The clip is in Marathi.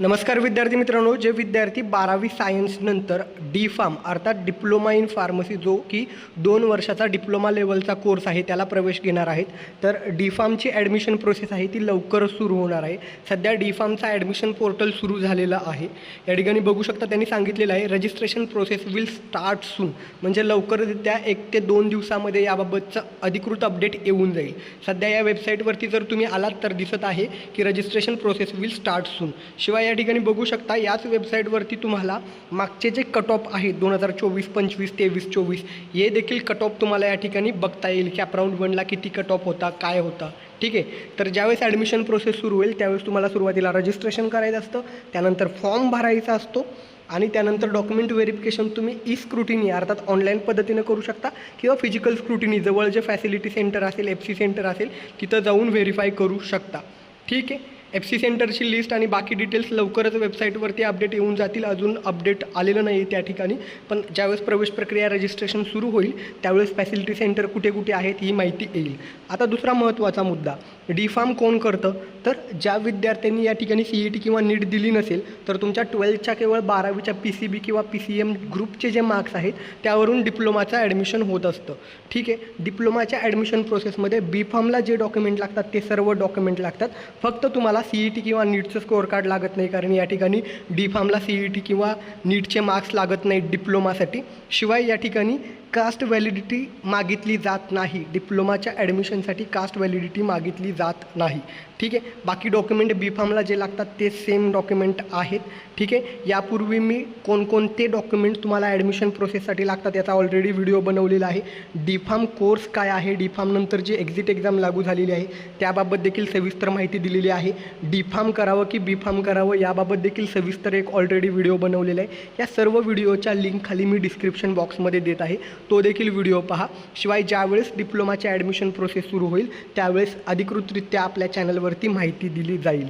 नमस्कार विद्यार्थी मित्रांनो जे विद्यार्थी बारावी सायन्स नंतर डी फार्म अर्थात डिप्लोमा इन फार्मसी जो की दोन वर्षाचा डिप्लोमा लेवलचा कोर्स आहे त्याला प्रवेश घेणार आहेत. तर डी फार्मची ॲडमिशन प्रोसेस आहे ती लवकरच सुरू होणार आहे. सध्या डी फार्मचा ॲडमिशन पोर्टल सुरू झालेलं आहे. या ठिकाणी बघू शकता त्यांनी सांगितलेलं आहे registration process will start soon म्हणजे लवकरच त्या एक ते दोन दिवसामध्ये याबाबतचं अधिकृत अपडेट येऊन जाईल. सध्या या वेबसाईटवरती जर तुम्ही आलात तर दिसत आहे की registration process will start soon शिवाय या ठिकाणी बघू शकता याच वेबसाईटवरती तुम्हाला मागचे जे कट ऑफ आहेत दोन हजार चोवीस पंचवीस तेवीस चोवीस हे देखील कट ऑफ तुम्हाला या ठिकाणी बघता येईल की अप राऊंड वनला किती कट ऑफ होता काय होता. ठीक आहे? तर ज्यावेळेस ॲडमिशन प्रोसेस सुरू होईल त्यावेळेस तुम्हाला सुरुवातीला रजिस्ट्रेशन करायचं असतं त्यानंतर फॉर्म भरायचा असतो आणि त्यानंतर डॉक्युमेंट व्हेरिफिकेशन तुम्ही ई स्क्रुटिनी अर्थात ऑनलाईन पद्धतीनं करू शकता किंवा फिजिकल स्क्रुटिनी जवळ जे फॅसिलिटी सेंटर असेल एफ सी सेंटर असेल तिथं जाऊन व्हेरीफाय करू शकता. ठीक आहे? एफ सी सेंटरची लिस्ट आणि बाकी डिटेल्स लवकरच वेबसाईटवरती अपडेट येऊन जातील. अजून अपडेट आलेलं नाही आहे त्या ठिकाणी. पण ज्यावेळेस प्रवेश प्रक्रिया रजिस्ट्रेशन सुरू होईल त्यावेळेस फॅसिलिटी सेंटर कुठे कुठे आहेत ही माहिती येईल. आता दुसरा महत्त्वाचा मुद्दा डी फार्म कोण करतं? तर ज्या विद्यार्थ्यांनी या ठिकाणी सी ई टी किंवा नीट दिली नसेल तर तुमच्या ट्वेल्थच्या केवळ बारावीच्या पी सी बी किंवा पी सी एम ग्रुपचे जे मार्क्स आहेत त्यावरून डिप्लोमाचं ॲडमिशन होत असतं. ठीक आहे? डिप्लोमाच्या ॲडमिशन प्रोसेसमध्ये बी फार्मला जे डॉक्युमेंट लागतात ते सर्व डॉक्युमेंट लागतात. फक्त तुम्हाला सी ई टी किंवा नीटचं स्कोअर कार्ड लागत नाही कारण या ठिकाणी डी फार्मला सी ई टी किंवा नीटचे मार्क्स लागत नाहीत डिप्लोमासाठी शिवाय या ठिकाणी कास्ट व्हॅलिडिटी मागितली जात नाही. डिप्लोमाच्या ॲडमिशनसाठी कास्ट व्हॅलिडिटी मागितली जात नाही. ठीक आहे? बाकी डॉक्युमेंट बी फार्मला जे लागतात ते सेम डॉक्युमेंट आहेत. ठीक आहे? यापूर्वी मी कोणकोणते डॉक्युमेंट तुम्हाला ॲडमिशन प्रोसेससाठी लागतात याचा ऑलरेडी व्हिडिओ बनवलेला आहे. डी फार्म कोर्स काय आहे? डी फार्मनंतर जी एक्झिट एक्झाम लागू झालेली आहे त्याबाबत देखील सविस्तर माहिती दिलेली आहे. डी फार्म करावं की बी फार्म करावं याबाबत देखील सविस्तर एक ऑलरेडी व्हिडिओ बनवलेला आहे. या सर्व व्हिडिओच्या लिंक खाली मी डिस्क्रिप्शन बॉक्समध्ये देत आहे. तो देखील व्हिडिओ पहा. शिवाय ज्यावेळेस डिप्लोमाचे ॲडमिशन प्रोसेस सुरू होईल त्यावेळेस अधिकृतरित्या आपल्या चॅनलवरती माहिती दिली जाईल.